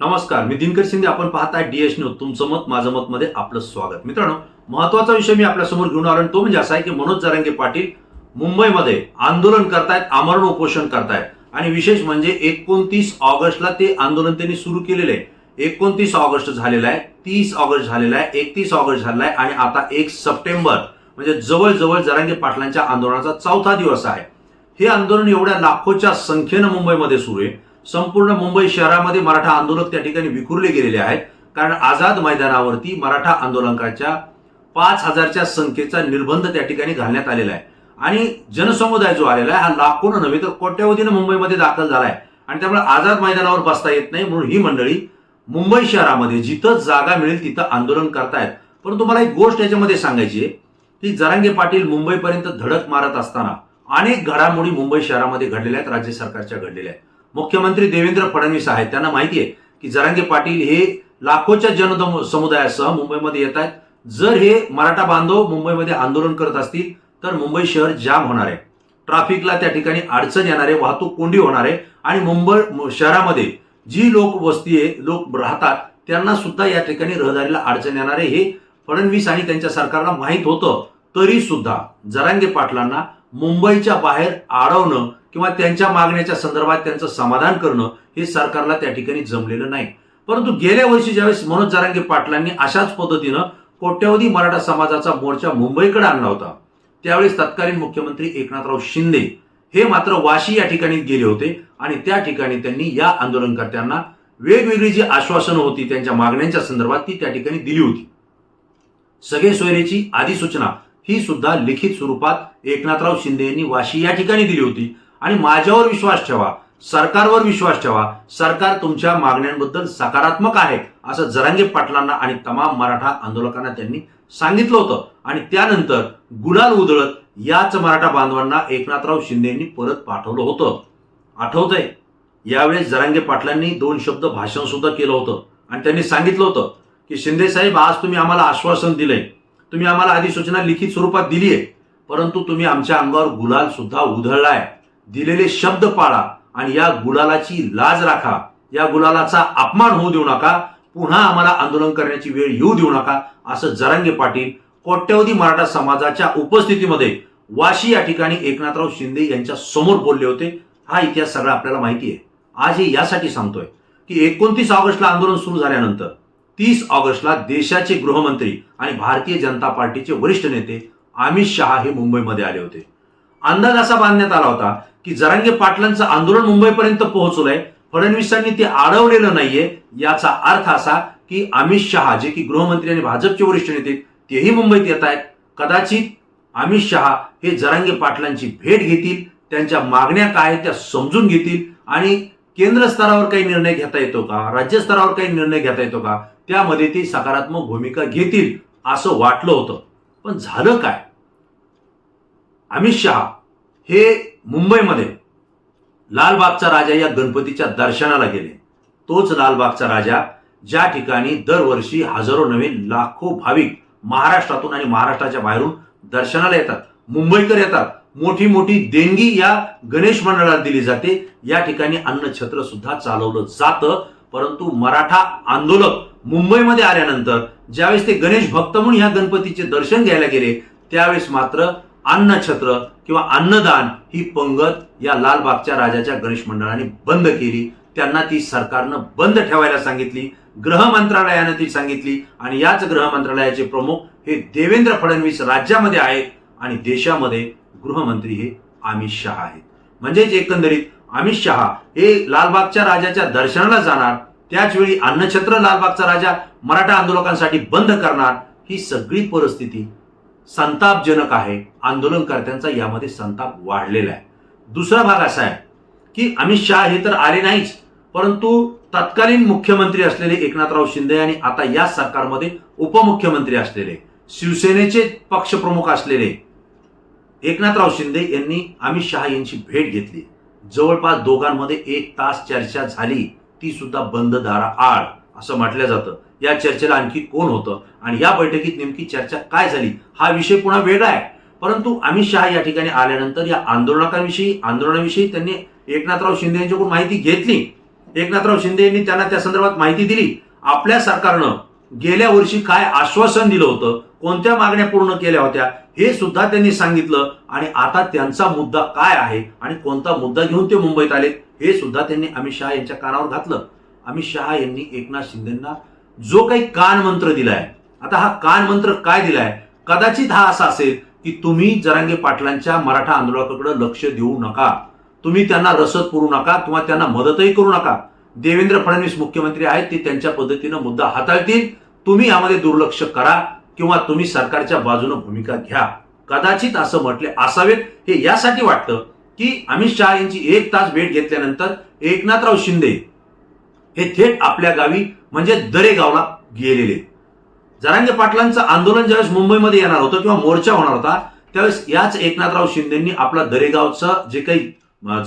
नमस्कार मी दिनकर शिंदे. आपण पाहताय डीएस न्यूज तुमचं मत माझं मत मध्ये आपलं स्वागत. मित्रांनो महत्त्वाचा विषय मी आपल्यासमोर घेऊन आलो तो म्हणजे असा आहे की मनोज जरांगे पाटील मुंबईमध्ये आंदोलन करतायत आमरण उपोषण करतायत. आणि विशेष म्हणजे एकोणतीस ऑगस्टला ते आंदोलन त्यांनी सुरू केलेलं आहे. एकोणतीस ऑगस्ट झालेला आहे तीस ऑगस्ट झालेला आहे एकतीस ऑगस्ट झालेला आहे आणि आता एक सप्टेंबर म्हणजे जवळजवळ जरांगे पाटलांच्या आंदोलनाचा चौथा दिवस आहे. हे आंदोलन एवढ्या लाखोच्या संख्येनं मुंबईमध्ये सुरू आहे. संपूर्ण मुंबई शहरामध्ये मराठा आंदोलक त्या ठिकाणी विखुरले गेलेले आहेत. कारण आझाद मैदानावरती मराठा आंदोलकांच्या पाच हजारच्या संख्येचा निर्बंध त्या ठिकाणी घालण्यात आलेला आहे. आणि जनसमुदाय जो आलेला आहे हा लाखोनं नव्हे तर कोट्यवधीनं मुंबईमध्ये दाखल झालाय आणि त्यामुळे आझाद मैदानावर बसता येत नाही म्हणून ही मंडळी मुंबई शहरामध्ये जिथं जागा मिळेल तिथं आंदोलन करतायत. परंतु मला एक गोष्ट याच्यामध्ये सांगायची आहे की जरांगे पाटील मुंबईपर्यंत धडक मारत असताना अनेक घडामोडी मुंबई शहरामध्ये घडलेल्या आहेत राज्य सरकारच्या घडलेल्या आहेत. मुख्यमंत्री देवेंद्र फडणवीस आहेत. त्यांना माहिती आहे की जरांगे पाटील हे लाखोच्या जन समुदायासह मुंबईमध्ये येत आहेत. जर हे मराठा बांधव मुंबईमध्ये आंदोलन करत असतील तर मुंबई शहर जाम होणार आहे. ट्रॅफिकला त्या ठिकाणी अडचण येणार आहे वाहतूक कोंडी होणार आहे आणि मुंबई शहरामध्ये जी लोक वस्ती आहे लोक राहतात त्यांना सुद्धा या ठिकाणी रहदारीला अडचण येणार आहे. हे फडणवीस आणि त्यांच्या सरकारला माहीत होतं तरी सुद्धा जरांगे पाटलांना मुंबईच्या बाहेर अडवणं किंवा त्यांच्या मागण्याच्या संदर्भात त्यांचं समाधान करणं हे सरकारला त्या ठिकाणी जमलेलं नाही. परंतु गेल्या वर्षी ज्यावेळेस मनोज जारंगे पाटलांनी अशाच पद्धतीनं कोट्यवधी मराठा समाजाचा मोर्चा मुंबईकडे आणला होता त्यावेळेस तत्कालीन मुख्यमंत्री एकनाथराव शिंदे हे मात्र वाशी या ठिकाणी गेले होते आणि त्या ठिकाणी त्यांनी या आंदोलनकर्त्यांना वेगवेगळी जी आश्वासनं होती त्यांच्या मागण्यांच्या संदर्भात ती त्या ठिकाणी दिली होती. सगळे सोयरेची अधिसूचना ही सुद्धा लिखित स्वरूपात एकनाथराव शिंदे यांनी वाशी या ठिकाणी दिली होती. आणि माझ्यावर विश्वास ठेवा सरकारवर विश्वास ठेवा सरकार तुमच्या मागण्यांबद्दल सकारात्मक आहे असं जरांगे पाटलांना आणि तमाम मराठा आंदोलकांना त्यांनी सांगितलं होतं. आणि त्यानंतर गुलाल उधळत याच मराठा बांधवांना एकनाथराव शिंदे यांनी परत पाठवलं होतं. आठवतंय यावेळेस जरांगे पाटलांनी दोन शब्द भाषण सुद्धा केलं होतं. आणि त्यांनी सांगितलं होतं की शिंदे साहेब आज तुम्ही आम्हाला आश्वासन दिलंय तुम्ही आम्हाला अधिसूचना लिखित स्वरूपात दिली आहे. परंतु तुम्ही आमच्या अंगावर गुलाल सुद्धा उधळलाय. दिलेले शब्द पाळा आणि या गुलालाची लाज राखा. या गुलालाचा अपमान होऊ देऊ नका. पुन्हा आम्हाला आंदोलन करण्याची वेळ येऊ देऊ नका असं जरांगे पाटील कोट्यवधी मराठा समाजाच्या उपस्थितीमध्ये वाशी या ठिकाणी एकनाथराव शिंदे यांच्या समोर बोलले होते. हा इतिहास सगळा आपल्याला माहिती आहे. आज हे यासाठी सांगतोय की एकोणतीस ऑगस्टला आंदोलन सुरू झाल्यानंतर तीस ऑगस्टला देशाचे गृहमंत्री आणि भारतीय जनता पार्टीचे वरिष्ठ नेते अमित शहा हे मुंबईमध्ये आले होते. अंदाज असा बांधण्यात आला होता की जरांगे पाटलांचं आंदोलन मुंबईपर्यंत पोहोचलंय फडणवीसांनी ते अडवलेलं नाहीये याचा अर्थ असा की अमित शहा जे की गृहमंत्री आणि भाजपचे वरिष्ठ नेते तेही मुंबईत येत आहेत. कदाचित अमित शहा हे जरांगे पाटलांची भेट घेतील त्यांच्या मागण्या काय आहेत त्या समजून घेतील आणि केंद्र स्तरावर काही निर्णय घेता येतो का? राज्य स्तरावर काही निर्णय घेता येतो का? त्यामध्ये ती सकारात्मक भूमिका घेतील असं वाटलं होतं. पण झालं काय? अमित शहा हे मुंबईमध्ये लालबागचा राजा या गणपतीच्या दर्शनाला गेले. तोच लालबागचा राजा ज्या ठिकाणी दरवर्षी हजारो नवीन लाखो भाविक महाराष्ट्रातून आणि महाराष्ट्राच्या बाहेरून दर्शनाला येतात मुंबईकर येतात. मोठी मोठी देणगी या गणेश मंडळाला दिली जाते. या ठिकाणी अन्नछत्र सुद्धा चालवलं जातं. परंतु मराठा आंदोलक मुंबईमध्ये आल्यानंतर ज्यावेळेस ते गणेश भक्त म्हणून ह्या गणपतीचे दर्शन घ्यायला गेले त्यावेळेस मात्र अन्नछत्र किंवा अन्नदान ही पंगत या लालबागच्या राजाच्या गणेश मंडळाने बंद केली. त्यांना ती सरकारनं बंद ठेवायला सांगितली गृह मंत्रालयानं ती सांगितली आणि याच गृह मंत्रालयाचे प्रमुख हे देवेंद्र फडणवीस राज्यामध्ये आहेत आणि देशामध्ये गृहमंत्री हे अमित शहा आहेत. म्हणजेच एकंदरीत अमित शहा हे लालबागच्या राजाच्या दर्शनाला जाणार त्याचवेळी अन्नछत्र लालबागचा राजा मराठा आंदोलकांसाठी बंद करणार ही सगळी परिस्थिती संतापजनक आहे आंदोलनकर्त्यांचा यामध्ये संताप वाढलेला आहे. दुसरा भाग असा आहे की अमित शहा हे तर आले नाहीच परंतु तत्कालीन मुख्यमंत्री असलेले एकनाथराव शिंदे आणि आता या सरकारमध्ये उपमुख्यमंत्री असलेले शिवसेनेचे पक्षप्रमुख असलेले एकनाथराव शिंदे यांनी अमित शहा यांची भेट घेतली. जवळपास दोघांमध्ये एक तास चर्चा झाली. ती सुद्धा बंद दारा आड असं म्हटलं जातं. या चर्चेला आणखी कोण होतं? आणि या बैठकीत नेमकी चर्चा काय झाली? हा विषय पुन्हा वेगळा आहे. परंतु अमित शहा या ठिकाणी आल्यानंतर या आंदोलकांविषयी आंदोलनाविषयी त्यांनी एकनाथराव शिंदे यांच्याकडून माहिती घेतली. एकनाथराव शिंदे यांनी त्यांना त्या संदर्भात माहिती दिली. आपल्या सरकारनं गेल्या वर्षी काय आश्वासन दिलं होतं कोणत्या मागण्या पूर्ण केल्या होत्या हे सुद्धा त्यांनी सांगितलं. आणि आता त्यांचा मुद्दा काय आहे आणि कोणता मुद्दा घेऊन ते मुंबईत आले हे सुद्धा त्यांनी अमित शहा यांच्या कानावर घातलं. अमित शहा यांनी एकनाथ शिंदेना जो काही कान मंत्र दिलाय आता हा कान मंत्र काय दिलाय? कदाचित हा असा असेल की तुम्ही जरांगे पाटलांच्या मराठा आंदोलकाकडे लक्ष देऊ नका. तुम्ही त्यांना रसद पुरू नका किंवा त्यांना मदतही करू नका. देवेंद्र फडणवीस मुख्यमंत्री आहेत ते त्यांच्या पद्धतीनं मुद्दा हाताळतील. तुम्ही यामध्ये दुर्लक्ष करा किंवा तुम्ही सरकारच्या बाजूने भूमिका घ्या. कदाचित असं म्हटले असावेत हे यासाठी वाटतं की अमित शहा यांची एक तास भेट घेतल्यानंतर एकनाथराव शिंदे हे थेट आपल्या गावी म्हणजे दरेगावला गेलेले. जरांगे पाटलांचं आंदोलन ज्यावेळेस मुंबईमध्ये येणार होतं किंवा मोर्चा होणार होता त्यावेळेस याच एकनाथराव शिंदेंनी आपला दरेगावचा जे काही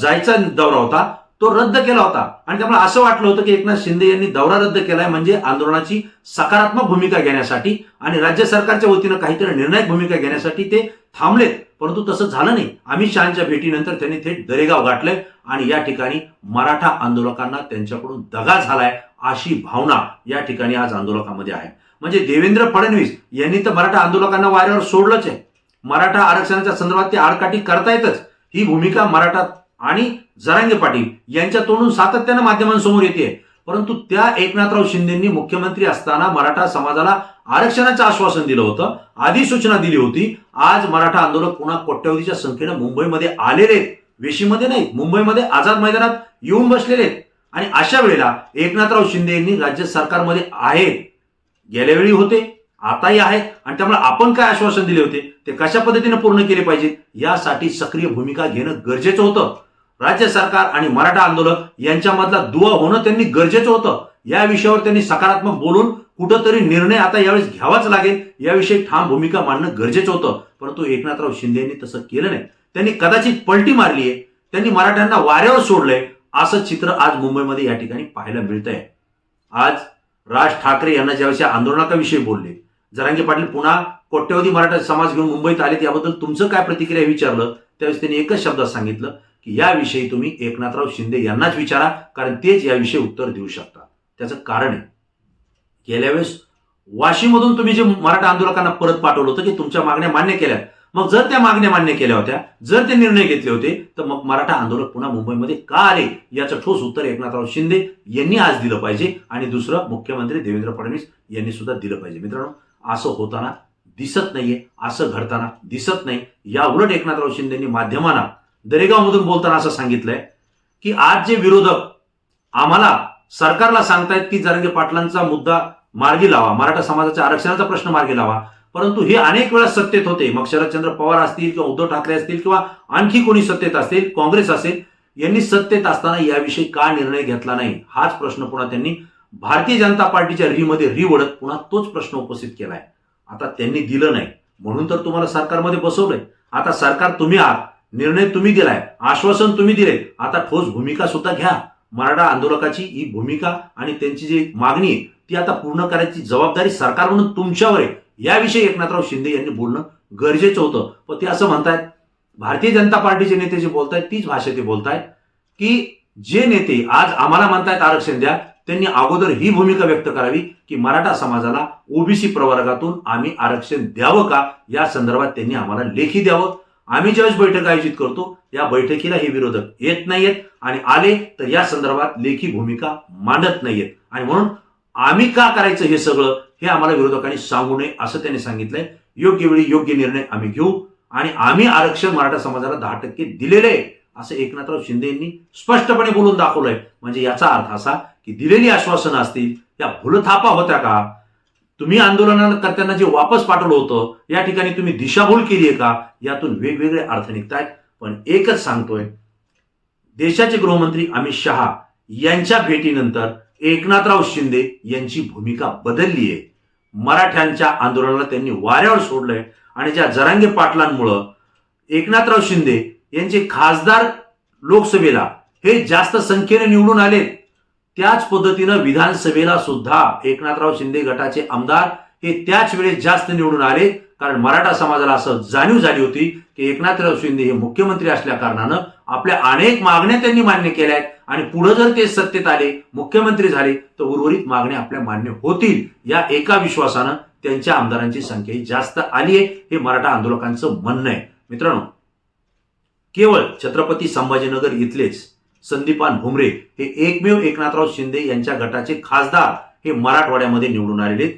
जायचा दौरा होता तो रद्द केला होता. आणि त्यामुळे असं वाटलं होतं की एकनाथ शिंदे यांनी दौरा रद्द केलाय म्हणजे आंदोलनाची सकारात्मक भूमिका घेण्यासाठी आणि राज्य सरकारच्या वतीनं काहीतरी निर्णायक भूमिका घेण्यासाठी ते थांबलेत. परंतु तसं झालं नाही. अमित शहाच्या भेटीनंतर त्यांनी थेट दरेगाव गाठलंय आणि या ठिकाणी मराठा आंदोलकांना त्यांच्याकडून दगा झालाय अशी भावना या ठिकाणी आज आंदोलकामध्ये आहे. म्हणजे देवेंद्र फडणवीस यांनी तर मराठा आंदोलकांना वाऱ्यावर सोडलंच आहे. मराठा आरक्षणाच्या संदर्भात ते आडकाठी करतायतच. ही भूमिका मराठा आणि जरांगे पाटील यांच्या तोंडून सातत्यानं माध्यमांसमोर येते परंतु त्या एकनाथराव शिंदेंनी मुख्यमंत्री असताना मराठा समाजाला आरक्षणाचं आश्वासन दिलं होतं आधी सूचना दिली होती. आज मराठा आंदोलक पुन्हा कोट्यवधीच्या संख्येनं मुंबईमध्ये आलेले आहेत. वेशीमध्ये नाही मुंबईमध्ये आझाद मैदानात येऊन बसलेले आहेत. आणि अशा वेळेला एकनाथराव शिंदे यांनी राज्य सरकारमध्ये आहेत गेल्या वेळी होते आताही आहेत आणि त्यामुळे आपण काय आश्वासन दिले होते ते कशा पद्धतीने पूर्ण केले पाहिजे यासाठी सक्रिय भूमिका घेणं गरजेचं होतं. राज्य सरकार आणि मराठा आंदोलक यांच्यामधला दुवा होणं त्यांनी गरजेचं होतं. या विषयावर त्यांनी सकारात्मक बोलून कुठंतरी निर्णय आता यावेळेस घ्यावाच लागेल याविषयी ठाम भूमिका मांडणं गरजेचं होतं. परंतु एकनाथराव शिंदे यांनी तसं केलं नाही. त्यांनी कदाचित पलटी मारली आहे त्यांनी मराठ्यांना वाऱ्यावर सोडलंय असं चित्र आज मुंबईमध्ये या ठिकाणी पाहायला मिळतंय. आज राज ठाकरे यांना ज्यावेळेस या आंदोलनाविषयी बोलले जरांगे पाटील पुन्हा कोट्यवधी मराठा समाज घेऊन मुंबईत आलेत याबद्दल तुमचं काय प्रतिक्रिया विचारलं त्यावेळेस त्यांनी एकच शब्दात सांगितलं की याविषयी तुम्ही एकनाथराव शिंदे यांनाच विचारा कारण तेच याविषयी उत्तर देऊ शकतात त्याचं कारण आहे. गेल्या वेळेस वाशीमधून तुम्ही जे मराठा आंदोलकांना परत पाठवलं होतं की तुमच्या मागण्या मान्य केल्या. मग जर त्या मागण्या मान्य केल्या होत्या जर ते निर्णय घेतले होते तर मग मराठा आंदोलक पुन्हा मुंबईमध्ये का आले? याचं ठोस उत्तर एकनाथराव शिंदे यांनी आज दिलं पाहिजे आणि दुसरं मुख्यमंत्री देवेंद्र फडणवीस यांनी सुद्धा दिलं पाहिजे. मित्रांनो असं होताना दिसत नाहीये असं घडताना दिसत नाही. या उलट एकनाथराव शिंदेनी माध्यमांना दरेगावमधून बोलताना असं सांगितलंय की आज जे विरोधक आम्हाला सरकारला सांगतायत की जरंगे पाटलांचा मुद्दा मार्गी लावा मराठा समाजाच्या आरक्षणाचा प्रश्न मार्गी लावा परंतु हे अनेक वेळा सत्तेत होते. मग शरदचंद्र पवार असतील किंवा उद्धव ठाकरे असतील किंवा आणखी कोणी सत्तेत असतील काँग्रेस असेल यांनी सत्तेत असताना याविषयी का निर्णय घेतला नाही? हाच प्रश्न पुन्हा त्यांनी भारतीय जनता पार्टीच्या रीमध्ये री ओढत पुन्हा तोच प्रश्न उपस्थित केलाय. आता त्यांनी दिलं नाही. म्हणून तर तुम्हाला सरकारमध्ये बसवलंय. आता सरकार तुम्ही आहात निर्णय तुम्ही दिलाय आश्वासन तुम्ही दिले आता ठोस भूमिका सुद्धा घ्या. मराठा आंदोलकाची ही भूमिका आणि त्यांची जी मागणी आहे ती आता पूर्ण करायची जबाबदारी सरकार म्हणून तुमच्यावर आहे. याविषयी एकनाथराव शिंदे यांनी बोलणं गरजेचं होतं. पण ते असं म्हणतायत भारतीय जनता पार्टीचे नेते जे बोलतायत तीच भाषा ते बोलतायत की जे नेते आज आम्हाला म्हणतायत आरक्षण द्या त्यांनी अगोदर ही भूमिका व्यक्त करावी की मराठा समाजाला ओबीसी प्रवर्गातून आम्ही आरक्षण द्यावं का? या संदर्भात त्यांनी आम्हाला लेखी द्यावं. आम्ही ज्यावेळेस बैठक आयोजित करतो या बैठकीला हे विरोधक येत नाहीयेत आणि आले तर या संदर्भात लेखी भूमिका मांडत नाहीयेत. आणि म्हणून आम्ही का करायचं हे सगळं हे आम्हाला विरोधकांनी सांगू नये असं त्यांनी सांगितलंय. योग्य वेळी योग्य निर्णय आम्ही घेऊ आणि आम्ही आरक्षण मराठा समाजाला दहा टक्के दिलेले आहे असं एकनाथराव शिंदे यांनी स्पष्टपणे बोलून दाखवलंय. म्हणजे याचा अर्थ असा की दिलेली आश्वासनं असतील त्या भूलथापा होत्या का तुम्ही आंदोलनाकर्त्यांना जे वापस पाठवलं होतं या ठिकाणी तुम्ही दिशाभूल केली आहे का? यातून वेगवेगळे अर्थ निघतायत. पण एकच सांगतोय देशाचे गृहमंत्री अमित शहा यांच्या भेटीनंतर एकनाथराव शिंदे यांची भूमिका बदलली आहे मराठ्यांच्या आंदोलनाला त्यांनी वाऱ्यावर सोडलंय आणि ज्या जरांगे पाटलांमुळं एकनाथराव शिंदे यांचे खासदार लोकसभेला हे जास्त संख्येने निवडून आले त्याच पद्धतीनं विधानसभेला सुद्धा एकनाथराव शिंदे गटाचे आमदार हे त्याच वेळेस जास्त निवडून आले. कारण मराठा समाजाला असं जाणीव झाली होती की एकनाथराव शिंदे हे मुख्यमंत्री असल्या कारणानं आपल्या अनेक मागण्या त्यांनी मान्य केल्या आहेत. आणि पुढे जर ते सत्तेत आले मुख्यमंत्री झाले तर उर्वरित मागण्या आपल्या मान्य होतील. या एका विश्वासानं त्यांच्या आमदारांची संख्याही जास्त आली आहे. हे मराठा आंदोलकांचं म्हणणं आहे. मित्रांनो केवळ छत्रपती संभाजीनगर इथलेच संदीपान भुमरे हे एकमेव एकनाथराव शिंदे यांच्या गटाचे खासदार हे मराठवाड्यामध्ये निवडून आलेले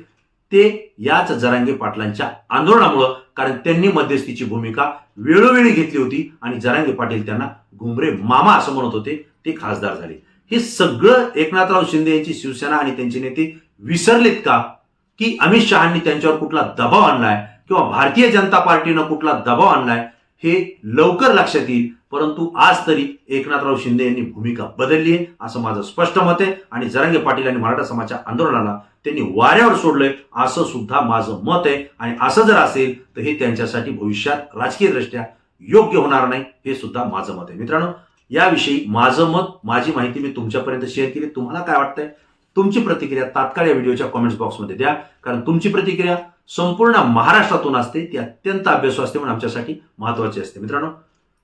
ते याच जरांगे पाटलांच्या आंदोलनामुळं कारण त्यांनी मध्यस्थीची भूमिका वेळोवेळी घेतली होती आणि जरांगे पाटील त्यांना घुमरे मामा असं म्हणत होते ते खासदार झाले. हे सगळं एकनाथराव शिंदे यांची शिवसेना आणि त्यांचे नेते विसरलेत का? की अमित शहानी त्यांच्यावर कुठला दबाव आणलाय? किंवा भारतीय जनता पार्टीनं कुठला दबाव आणलाय? हे लवकर लक्षात येईल. परंतु आज तरी एकनाथराव शिंदे यांनी भूमिका बदलली आहे असं माझं स्पष्ट मत आहे. आणि जरांगे पाटील आणि मराठा समाजाच्या आंदोलनाला त्यांनी वाऱ्यावर सोडलंय असं सुद्धा माझं मत आहे. आणि असं जर असेल तर हे त्यांच्यासाठी भविष्यात राजकीयदृष्ट्या योग्य होणार नाही हे सुद्धा माझं मत आहे. मित्रांनो याविषयी माझं मत माझी माहिती मी तुमच्यापर्यंत शेअर केली. तुम्हाला काय वाटतंय? तुमची प्रतिक्रिया तात्काळ या व्हिडिओच्या कॉमेंट्स बॉक्समध्ये द्या. कारण तुमची प्रतिक्रिया संपूर्ण महाराष्ट्रातून असते. ती अत्यंत अभ्यासू असते म्हणून आमच्यासाठी महत्वाची असते. मित्रांनो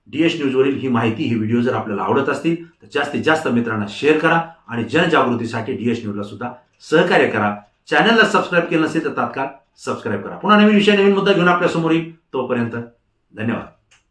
डीएस न्यूजवरील ही माहिती ही व्हिडिओ जर आपल्याला आवडत असतील तर जास्तीत जास्त मित्रांना शेअर करा आणि जनजागृतीसाठी डीएस न्यूजला सुद्धा सहकार्य करा. चॅनलला सबस्क्राईब केलं नसेल तर तात्काळ सबस्क्राईब करा. पुन्हा नवीन विषय नवीन मुद्दा घेऊन आपल्यासमोर येईल. तोपर्यंत धन्यवाद.